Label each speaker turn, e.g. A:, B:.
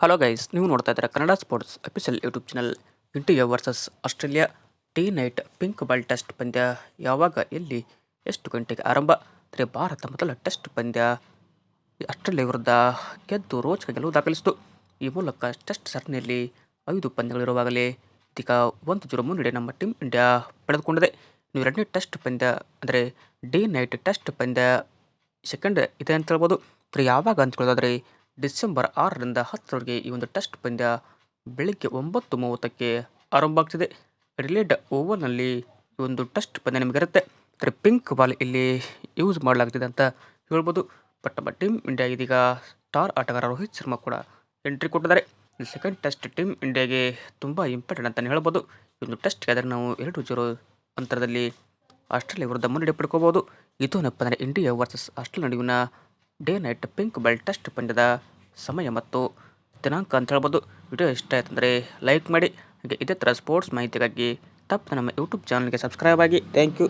A: Hello guys ನೀವು ನೋಡ್ತಾ ಇದ್ದೀರಾ Kannada sports official YouTube channel India versus Australia day night pink ball test ಪಂದ್ಯ. ಯಾವಾಗ, ಎಲ್ಲಿ, ಎಷ್ಟು ಗಂಟೆಗೆ ಆರಂಭ? ಅಂದರೆ ಭಾರತ ಮೊದಲ ಟೆಸ್ಟ್ ಪಂದ್ಯ. ಆಸ್ಟ್ರೇಲಿಯಾ ವಿರುದ್ಧ ಗೆದ್ದು ರೋಚಕ ಗೆಲುವು ದಾಖಲಿಸಿತು. ಈ ಮೂಲಕ ಟೆಸ್ಟ್ ಸರಣಿಯಲ್ಲಿ ಐದು ಪಂದ್ಯಗಳಿರುವಾಗಲೇ ಇದೀಗ ಒಂದು ಜೀರೋ ಮುನ್ನಡೆ ನಮ್ಮ ಟೀಮ್ ಇಂಡಿಯಾ ಪಡೆದುಕೊಂಡಿದೆ ನೀವು ಎರಡನೇ ಟೆಸ್ಟ್ ಪಂದ್ಯ, ಅಂದರೆ ಡೇ ನೈಟ್ ಟೆಸ್ಟ್ ಪಂದ್ಯ ಸೆಕೆಂಡ್ ಇದೆ ಅಂತ ಹೇಳ್ಬೋದು. ಅಂದರೆ ಯಾವಾಗ ಅಂತ ಹೇಳೋದಾದರೆ ಡಿಸೆಂಬರ್ ಆರರಿಂದ ಹತ್ತರವರೆಗೆ ಈ ಒಂದು ಟೆಸ್ಟ್ ಪಂದ್ಯ ಬೆಳಗ್ಗೆ ಒಂಬತ್ತು ಮೂವತ್ತಕ್ಕೆ ಆರಂಭ ಆಗ್ತಿದೆ. ರಿಲೇಡ್ ಓವರ್ನಲ್ಲಿ ಈ ಒಂದು ಟೆಸ್ಟ್ ಪಂದ್ಯ ನಿಮಗಿರುತ್ತೆ ಅಂದರೆ ಪಿಂಕ್ ಬಾಲ್ ಇಲ್ಲಿ ಯೂಸ್ ಮಾಡಲಾಗ್ತಿದೆ ಅಂತ ಹೇಳ್ಬೋದು. ಬಟ್ ನಮ್ಮ ಟೀಮ್ ಇಂಡಿಯಾ ಇದೀಗ ಸ್ಟಾರ್ ಆಟಗಾರ ರೋಹಿತ್ ಶರ್ಮಾ ಕೂಡ ಎಂಟ್ರಿ ಕೊಟ್ಟಿದ್ದಾರೆ. ಸೆಕೆಂಡ್ ಟೆಸ್ಟ್ ಟೀಮ್ ಇಂಡಿಯಾಗೆ ತುಂಬ ಇಂಪಾರ್ಟೆಂಟ್ ಅಂತಲೇ ಹೇಳ್ಬೋದು. ಈ ಒಂದು ಟೆಸ್ಟ್ಗೆ ಆದರೆ ನಾವು ಎರಡು ಜೀರೋ ಅಂತರದಲ್ಲಿ ಆಸ್ಟ್ರೇಲಿಯಾ ವಿರುದ್ಧ ಮುನ್ನಡೆ ಪಡ್ಕೋಬೋದು. ಇದು ಏನಪ್ಪ ಅಂದರೆ ಇಂಡಿಯಾ ವರ್ಸಸ್ ಆಸ್ಟ್ರೇಲಿಯಾ ನಡುವಿನ day night pink belt test ಪಂದ್ಯದ ಸಮಯ ಮತ್ತು ದಿನಾಂಕ ಅಂತ ಹೇಳ್ಬೋದು. ವಿಡಿಯೋ ಇಷ್ಟ ಆಯ್ತು ಅಂದರೆ ಲೈಕ್ ಮಾಡಿ. ಹಾಗೆ ಇದೇ ಥರ ಸ್ಪೋರ್ಟ್ಸ್ ಮಾಹಿತಿಗಾಗಿ ತಪ್ಪು ನಮ್ಮ ಯೂಟ್ಯೂಬ್ ಚಾನಲ್ಗೆ ಸಬ್ಸ್ಕ್ರೈಬ್ ಆಗಿ. Thank you